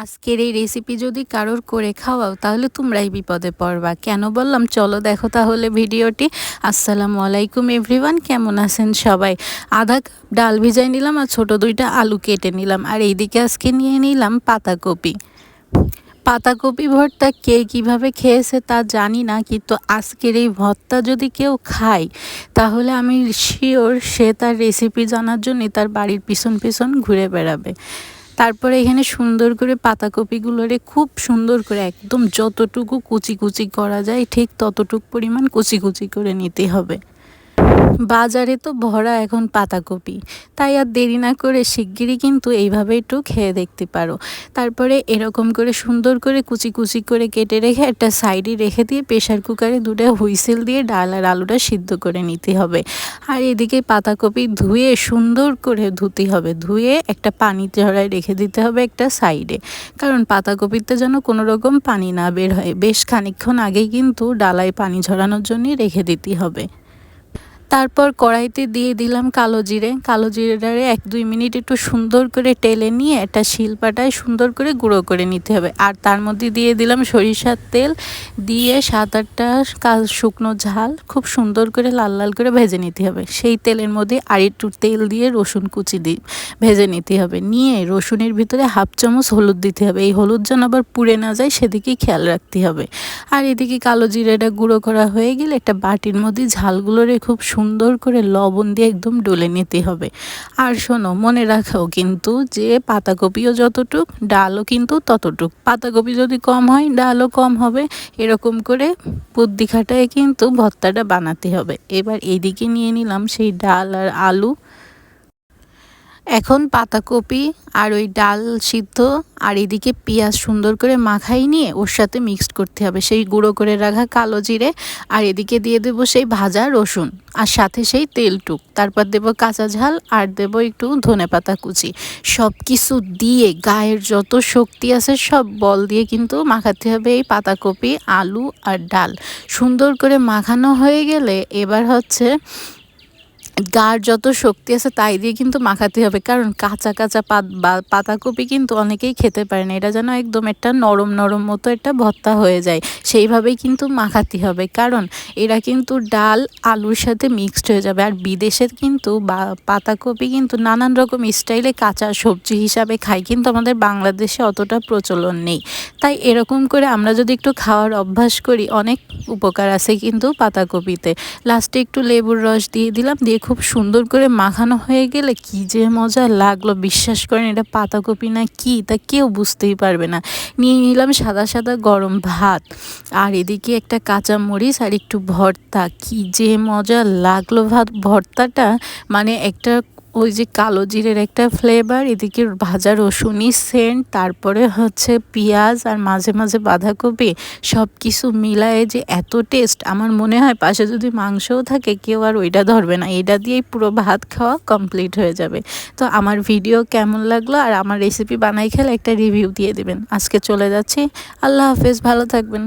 আজকের এই রেসিপি যদি কারোর করে খাওয়াও, তাহলে তোমরাই বিপদে পড়বা। কেন বললাম? চলো দেখো তাহলে ভিডিওটি। আসসালামু আলাইকুম এভরিওয়ান কেমন আছেন সবাই? আধা কাপ ডাল ভিজাই নিলাম আর ছোট দুইটা আলু কেটে নিলাম। আর এইদিকে আজকে নিয়ে নিলাম পাতাকপি। পাতাকপি ভর্তা কে কীভাবে খেয়েছে তা জানি না, কিন্তু আজকের এই ভর্তা যদি কেউ খায়, তাহলে আমি শিওর সে তার রেসিপি জানার জন্যই তার বাড়ির পিছন পিছন ঘুরে বেড়াবে। তারপরে এখানে সুন্দর করে পাতাকপিগুলোরে খুব সুন্দর করে একদম যতটুকু কুচি কুচি করা যায় ঠিক ততটুক পরিমাণ কুচি কুচি করে নিতে হবে। বাজারে তো ভরা এখন পাতাকপি। তাই আর দেরি না করে শিগগিরই কিন্তু এইভাবে একটু খেয়ে দেখতে পারো। তারপরে এরকম করে সুন্দর করে কুচি কুচি করে কেটে রেখে একটা সাইডে রেখে দিয়ে প্রেশার কুকারে দুটো হুইসেল দিয়ে ডাল আর আলুটা সিদ্ধ করে নিতে হবে। আর এদিকে পাতাকপি ধুয়ে সুন্দর করে ধুতে হবে। ধুয়ে একটা পানি ঝরায় রেখে দিতে হবে একটা সাইডে। কারণ পাতাকপিতে যেন কোনো রকম পানি না বের হয়। বেশ খানিক্ষণ আগেই কিন্তু ডালায় পানি ঝরানোর জন্যই রেখে দিতে হবে। তারপর কড়াইতে দিয়ে দিলাম কালো জিরে। কালো জিরেটারে এক দুই মিনিট একটু সুন্দর করে টেলে নিয়ে একটা শিলপাটায় সুন্দর করে গুঁড়ো করে নিতে হবে। আর তার মধ্যে দিয়ে দিলাম সরিষার তেল। দিয়ে সাত আটটা কাল শুকনো ঝাল খুব সুন্দর করে লাল লাল করে ভেজে নিতে হবে। সেই তেলের মধ্যে আর একটু তেল দিয়ে রসুন কুচি দিয়ে ভেজে নিতে হবে। নিয়ে রসুনের ভিতরে হাফ চামচ হলুদ দিতে হবে। এই হলুদ যেন আবার পুড়ে না যায় সেদিকেই খেয়াল রাখতে হবে। আর এদিকে কালো জিরেটা গুঁড়ো করা হয়ে গেলে একটা বাটির মধ্যে ঝালগুলোরে খুব সুন্দর করে লবণ দিয়ে একদম ডলে নিতে হবে। আর শোনো, মনে রাখাও কিন্তু যে পাতাকপিও যতটুক, ডালও কিন্তু ততটুক। পাতাকপি যদি কম হয়, ডালও কম হবে। এরকম করে বুদ্ধি খাটায় কিন্তু ভর্তাটা বানাতে হবে। এবার এদিকে নিয়ে নিলাম সেই ডাল আর আলু। এখন পাতাকপি আর ওই ডাল সিদ্ধ আর এদিকে পেঁয়াজ সুন্দর করে মাখাই নিয়ে ওর সাথে মিক্সড করতে হবে। সেই গুঁড়ো করে রাখা কালো জিরে আর এদিকে দিয়ে দেবো সেই ভাজা রসুন। আর সাথে সেই তেলটুক। তারপর দেব কাঁচা ঝাল আর দেব একটু ধনে পাতা কুচি। সব কিছু দিয়ে গায়ের যত শক্তি আছে সব বল দিয়ে কিন্তু মাখাতে হবে এই পাতাকপি, আলু আর ডাল। সুন্দর করে মাখানো হয়ে গেলে এবার হচ্ছে গার যত শক্তি আছে তাই দিয়ে কিন্তু মাখাতে হবে। কারণ কাঁচা কাঁচা পাতাকপি কিন্তু অনেকেই খেতে পারে না। এটা যেন একদম একটা নরম নরম মতো একটা ভর্তা হয়ে যায়। সেইভাবেই কিন্তু মাখাতে হবে। কারণ এরা কিন্তু ডাল, আলুর সাথে মিক্সড হয়ে যাবে। আর বিদেশের কিন্তু পাতাকপি কিন্তু নানান রকম স্টাইলে কাঁচা সবজি হিসাবে খায়। কিন্তু আমাদের বাংলাদেশে অতটা প্রচলন নেই। তাই এরকম করে আমরা যদি একটু খাওয়ার অভ্যাস করি, অনেক উপকার আছে কিন্তু পাতাকপিতে। লাস্টে একটু লেবুর রস দিয়ে দিলাম, দিয়ে খুব সুন্দর করে মাখানো হয়ে গেলে কি যে মজা লাগল, বিশ্বাস করেন এটা পাতাকপি না কি, তা কেউ বুঝতেই পারবে না। নিয়ে নিলাম সাদা সাদা গরম ভাত। আর এদিকে একটা কাঁচা মরিচ আর একটু ভর্তা। কি যে মজা লাগল ভাত ভর্তাটা। মানে একটা ওই যে কালো জিরের একটা ফ্লেভার এদিকে ভাজা রসুনি সেন্ট তারপরে হচ্ছে পেঁয়াজ আর মাঝে মাঝে বাঁধাকপি সব কিছু মিলায়ে যে এত টেস্ট আমার মনে হয় পাশে যদি মাংসও থাকে, কেউ আর ওইটা ধরবে না। এটা দিয়েই পুরো ভাত খাওয়া কমপ্লিট হয়ে যাবে। তো আমার ভিডিও কেমন লাগল আর আমার রেসিপি বানাই খেলে একটা রিভিউ দিয়ে দেবেন। আজকে চলে যাচ্ছি। আল্লাহ হাফেজ, ভালো থাকবেন।